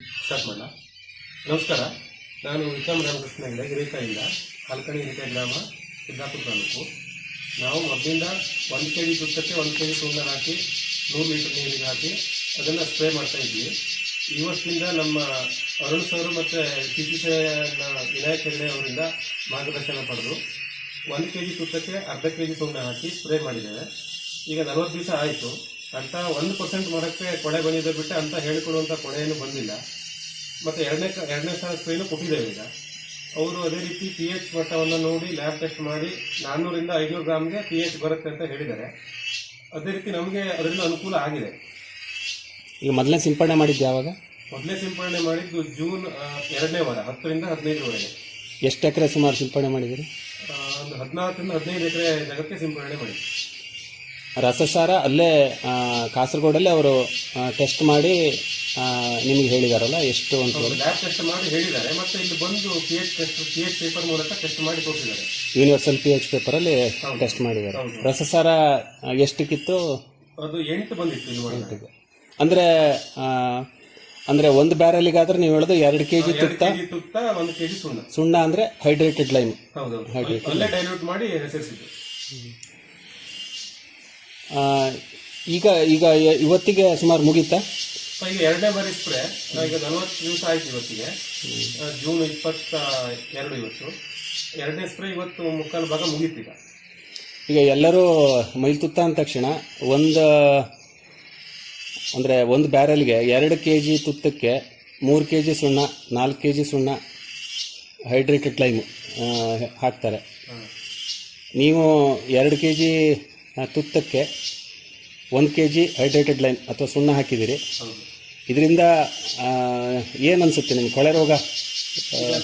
Start ಮಾಡೋಣ ನಮಸ್ಕಾರ. ನಾನು ವಿಕ್ರಮ್ ರಾಮಕೃಷ್ಣ ಹೆಗಡೆ ಹಿರೇಕಾಯಿಂದ ಹಲ್ಕಣಿ ಹಿರೇಕಾಯಿ ಗ್ರಾಮ, ಸಿದ್ದಾಪುರ ತಾಲೂಕು. ನಾವು ಮೊದಲಿಂದ ಒಂದು ಕೆ ಜಿ ತುಪ್ಪಕ್ಕೆ ಒಂದು ಕೆ ಜಿ ಸುಣ್ಣ ಹಾಕಿ, ನೂರು ಲೀಟರ್ ನೀರಿಗೆ ಹಾಕಿ ಅದನ್ನು ಸ್ಪ್ರೇ ಮಾಡ್ತಾ ಇದ್ವಿ. ಈ ವರ್ಷದಿಂದ ನಮ್ಮ ಅರುಣ್ ಸರ್ ಮತ್ತು ಟಿ ವಿನಾಯಕ್ ಹೆಗಡೆ ಅವರಿಂದ ಮಾರ್ಗದರ್ಶನ ಪಡೆದು ಒಂದು ಕೆ ಜಿ ಅರ್ಧ ಕೆ ಜಿ ಹಾಕಿ ಸ್ಪ್ರೇ ಮಾಡಿದ್ದೇವೆ. ಈಗ ನಲವತ್ತು ದಿವಸ ಆಯಿತು. ಅಂತ ಒಂದು ಪರ್ಸೆಂಟ್ ಮರಕ್ಕೆ ಕೊಳೆ ಬಂದಿದೆ ಬಿಟ್ಟು ಅಂತ ಹೇಳಿಕೊಡುವಂಥ ಕೊಳೆ ಏನು ಬಂದಿಲ್ಲ. ಮತ್ತು ಎರಡನೇ ಎರಡನೇ ಸಲ ಸ್ಪ್ರೇನು ಕೊಟ್ಟಿದ್ದೇವೆ ಈಗ. ಅವರು ಅದೇ ರೀತಿ ಪಿ ಎಚ್ ಮಟ್ಟವನ್ನು ನೋಡಿ ಲ್ಯಾಬ್ ಟೆಸ್ಟ್ ಮಾಡಿ ನಾನ್ನೂರಿಂದ ಐನೂರು ಗ್ರಾಮ್ಗೆ ಪಿ ಎಚ್ ಬರುತ್ತೆ ಅಂತ ಹೇಳಿದ್ದಾರೆ. ಅದೇ ರೀತಿ ನಮಗೆ ಅದರಿಂದ ಅನುಕೂಲ ಆಗಿದೆ. ಈಗ ಮೊದಲೇ ಸಿಂಪಡಣೆ ಮಾಡಿದ್ದು ಯಾವಾಗ? ಮೊದಲೇ ಸಿಂಪಡಣೆ ಮಾಡಿದ್ದು ಜೂನ್ ಎರಡನೇ ವಾರ ಹತ್ತರಿಂದ ಹದಿನೈದರವರೆಗೆ ಎಷ್ಟು ಎಕರೆ ಸುಮಾರು ಸಿಂಪಡಣೆ ಮಾಡಿದ್ದೀರಿ? ಒಂದು ಹದಿನಾಲ್ಕರಿಂದ ಹದಿನೈದು ಎಕರೆ ಜಾಗಕ್ಕೆ ಸಿಂಪಡಣೆ ಮಾಡಿದ್ವಿ. ರಸಸಾರ ಅಲ್ಲೇ ಕಾಸರಗೋಡಲ್ಲೇ ಅವರು ಟೆಸ್ಟ್ ಮಾಡಿ ನಿಮಗೆ ಹೇಳಿದಾರಲ್ಲ ಎಷ್ಟು ಅಂತ ಹೇಳಿ. ಲ್ಯಾಬ್ ಟೆಸ್ಟ್ ಮಾಡಿ ಹೇಳಿದ್ದಾರೆ ಮತ್ತೆ ಇಲ್ಲಿ ಬಂದು P H test P H paper ಮೂಲಕ ಟೆಸ್ಟ್ ಮಾಡಿ ತೋರಿಸಿದ್ದಾರೆ. ಯೂನಿವರ್ಸಲ್ ಪಿ ಎಚ್ ಪೇಪರಲ್ಲಿ ಟೆಸ್ಟ್ ಮಾಡಿದ್ದಾರೆ. ರಸಸಾರ ಎಷ್ಟಕ್ಕಿತ್ತು? ಅದು ಎಂಟು ಬಂದಿತ್ತು ಇಲ್ಲಿ ಒಳಗಡೆ. ಅಂದರೆ ಅಂದರೆ ಒಂದು ಬ್ಯಾರಲಿಗಾದ್ರೆ ನೀವು ಹೇಳೋದು ಎರಡು ಕೆ ಜಿ ತುತ್ತ? ಕೆಜಿ ತುತ್ತ ಒಂದು ಕೆಜಿ ಸುಣ್ಣ. ಸುಣ್ಣ ಅಂದರೆ ಹೈಡ್ರೇಟೆಡ್ ಲೈಮ್ ಹೌದು ಅಲ್ಲೇ ಡೈಲ್ಯೂಟ್ ಮಾಡಿ ಸೇರಿಸಿದ್ದು ಈಗ ಈಗ ಇವತ್ತಿಗೆ ಸುಮಾರು ಮುಗೀತಾ? ಈಗ ಎರಡನೇ ಬಾರಿ ಸ್ಪ್ರೇ. ಈಗ ನಲವತ್ತು ದಿವಸ ಆಯ್ತು ಇವತ್ತಿಗೆ. ಆ, ಜೂನ್ ಇಪ್ಪತ್ತ ಎರಡು ಇವತ್ತು. ಎರಡನೇ ಸ್ಪ್ರೇ ಇವತ್ತು ಮುಕ್ಕಾಲು ಭಾಗ ಮುಗೀತು ಈಗ. ಈಗ ಎಲ್ಲರೂ ಮೈಲ್ತುತ್ತ ಅಂದ ತಕ್ಷಣ ಒಂದು ಅಂದರೆ ಒಂದು ಬ್ಯಾರಲ್ಗೆ ಎರಡು ಕೆ ಜಿ ತುತ್ತಕ್ಕೆ ಮೂರು ಕೆ ಜಿ ಸುಣ್ಣ ನಾಲ್ಕು ಕೆ ಜಿ ಸುಣ್ಣ ಹೈಡ್ರೇಟೆಡ್ ಲೈಮ್ ಹಾಕ್ತಾರೆ. ನೀವು ಎರಡು ಕೆ ಜಿ ತುತ್ತಕ್ಕೆ ಒಂದು ಕೆ ಜಿ ಹೈಡ್ರೇಟೆಡ್ ಲೈನ್ ಅಥವಾ ಸುಣ್ಣ ಹಾಕಿದ್ದೀರಿ. ಇದರಿಂದ ಏನು ಅನಿಸುತ್ತೆ ನಿಮ್ಗೆ? ಕೊಳೆ ರೋಗ?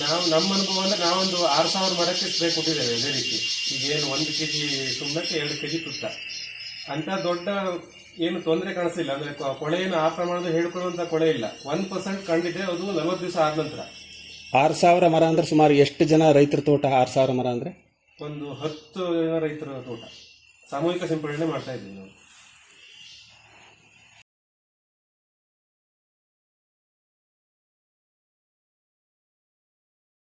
ನಾವು ನಮ್ಮ ಅನುಭವ ಅಂದರೆ ನಾವೊಂದು ಆರು ಸಾವಿರ ಮರಕ್ಕೆ ಸ್ಪ್ರೇ ಕೊಟ್ಟಿದ್ದೇವೆ ಅದೇ ರೀತಿ. ಈಗೇನು ಒಂದು ಕೆಜಿ ಸುಣ್ಣಕ್ಕೆ ಎರಡು ಕೆಜಿ ತುತ್ತ. ಅಂಥ ದೊಡ್ಡ ಏನು ತೊಂದರೆ ಕಾಣಿಸ್ತಿಲ್ಲ ಅಂದರೆ ಕೊ- ಕೊಳೆ ಏನು ಆ ಪ್ರಮಾಣದ ಹೇಳ್ಕೊಳ್ಳುವಂಥ ಕೊಳೆ ಇಲ್ಲ. ಒನ್ ಪರ್ಸೆಂಟ್ ಕಂಡಿದೆ ಅದು ನಲವತ್ತು ದಿವಸ ಆದ ನಂತರ. ಆರು ಸಾವಿರ ಮರ ಅಂದರೆ ಸುಮಾರು ಎಷ್ಟು ಜನ ರೈತರ ತೋಟ ಆರು ಸಾವಿರ ಮರ ಅಂದರೆ? ಒಂದು ಹತ್ತು ಜನ ರೈತರ ತೋಟ. ಸಾಮೂಹಿಕ ಸಿಂಪಡಣೆ ಮಾಡ್ತಾ ಇದ್ದೀವಿ ನಾವು.